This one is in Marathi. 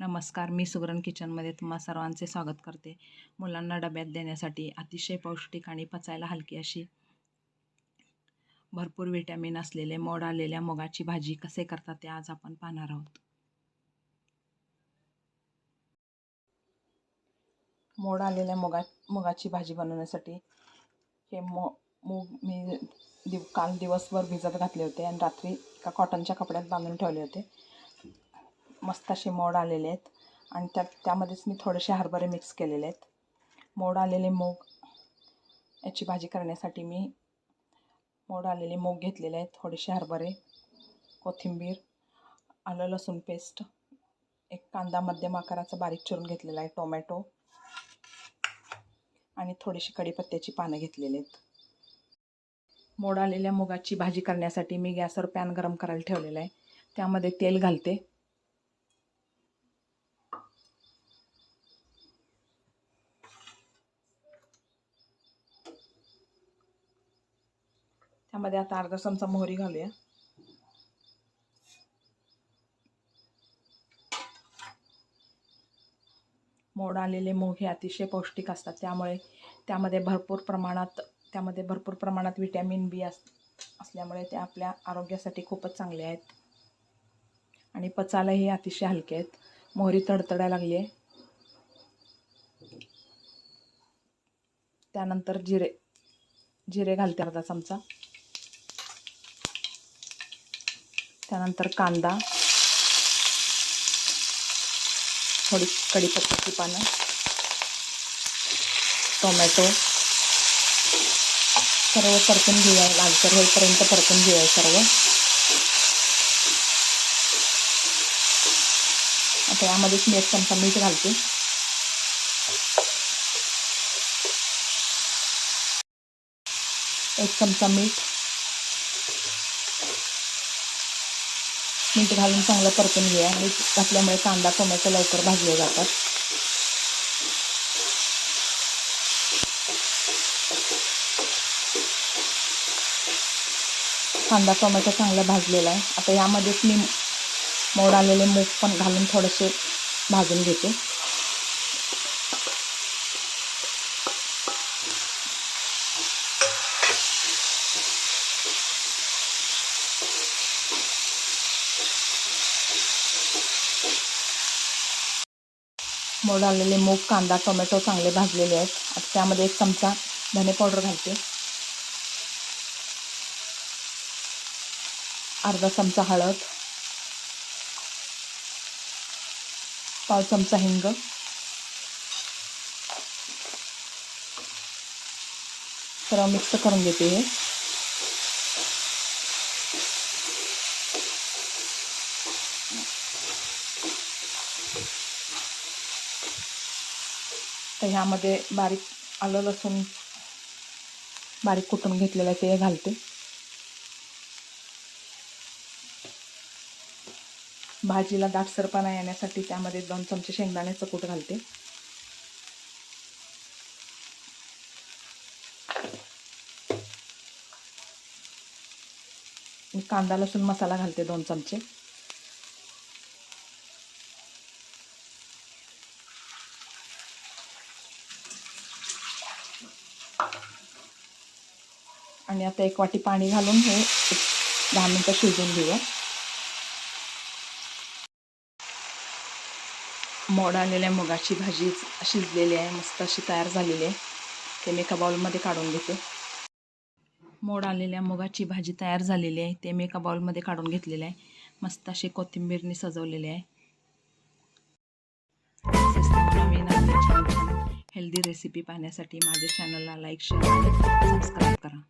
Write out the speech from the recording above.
नमस्कार मी सुगरण किचनमध्ये तुम्हा सर्वांचे स्वागत करते. मुलांना डब्यात देण्यासाठी अतिशय पौष्टिक आणि पचायला हलकी अशी भरपूर विटॅमिन असलेले मोड आलेल्या मुगाची भाजी कसे करतात ते आज आपण पाहणार आहोत. मोड आलेल्या मुगा मुगाची भाजी बनवण्यासाठी हे मो मूग मी दिव काल दिवसभर भिजत घातले होते आणि रात्री एका कॉटनच्या कपड्यात बांधून ठेवले होते. मस्त असे मोड आलेले आहेत. आणि त्यात त्यामध्येच मी थोडेसे हरभरे मिक्स केलेले आहेत. मोड आलेले मूग याची भाजी करण्यासाठी मी मोड आलेले मूग घेतलेले आहेत. थोडेसे हरभरे कोथिंबीर आलं लसूण पेस्ट एक कांदा मध्यम आकाराचा बारीक चिरून घेतलेला आहे टोमॅटो आणि थोडीशी कढीपत्त्याची पानं घेतलेली आहेत. मोड आलेल्या मुगाची भाजी करण्यासाठी मी गॅसवर पॅन गरम करायला ठेवलेला आहे. त्यामध्ये तेल घालते. त्यामध्ये आता अर्धा चमचा मोहरी घालूया. मोड आलेले मूग हे अतिशय पौष्टिक असतात. त्यामुळे त्यामध्ये भरपूर प्रमाणात त्यामध्ये भरपूर प्रमाणात विटॅमिन बी अस असल्यामुळे ते आपल्या आरोग्यासाठी खूपच चांगले आहेत. आणि पचायलाही अतिशय हलके आहेत. मोहरी तडतडायला लागली आहे. त्यानंतर जिरे जिरे घालते अर्धा चमचा. त्यानंतर कांदा. थोडी कढीपत्त्याची पानं. टोमॅटो. सर्व परतून घेऊया. लालसर होईपर्यंत परतून घेऊया सर्व. आता यामध्येच मी एक चमचा मीठ घालते. एक चमचा मीठ. मीठ घालून चांगलं परतून घेऊया. मीठ घातल्यामुळे कांदा टोमॅटो लवकर भाजले जातात. कांदा टोमॅटो चांगला भाजलेला आहे. आता यामध्येच मी मोड आलेले मूग पण घालून थोडेसे भाजून घेते. मोड आलेले मूग कांदा टोमॅटो चांगले भाजलेले आहेत. आता त्यामध्ये एक चमचा धने पावडर घालते. अर्धा चमचा हळद. पाव चमचा हिंग. सर्व मिक्स करून घेते हे. तर ह्यामध्ये बारीक आलं लसूण बारीक कुटून घेतलेलं आहे ते घालते. भाजीला दाटसरपणा येण्यासाठी त्यामध्ये दोन चमचे शेंगदाण्याचं कूट घालते. कांदा लसूण मसाला घालते दोन चमचे. आणि आता एक वाटी पाणी घालून हे एक दहा मिनटं शिजवून घेऊया. मोड आलेल्या मुगाची भाजी शिजलेली आहे मस्त अशी तयार झालेली आहे. ते मी एका बाउलमध्ये काढून घेते. मोड आलेल्या मुगाची भाजी तयार झालेली आहे ते मी एका बाउलमध्ये काढून घेतलेले आहे. मस्त अशी कोथिंबीरने सजवलेली आहे. हेल्दी रेसिपी पाहण्यासाठी माझ्या चॅनलला लाईक शेअर सबस्क्राईब करा.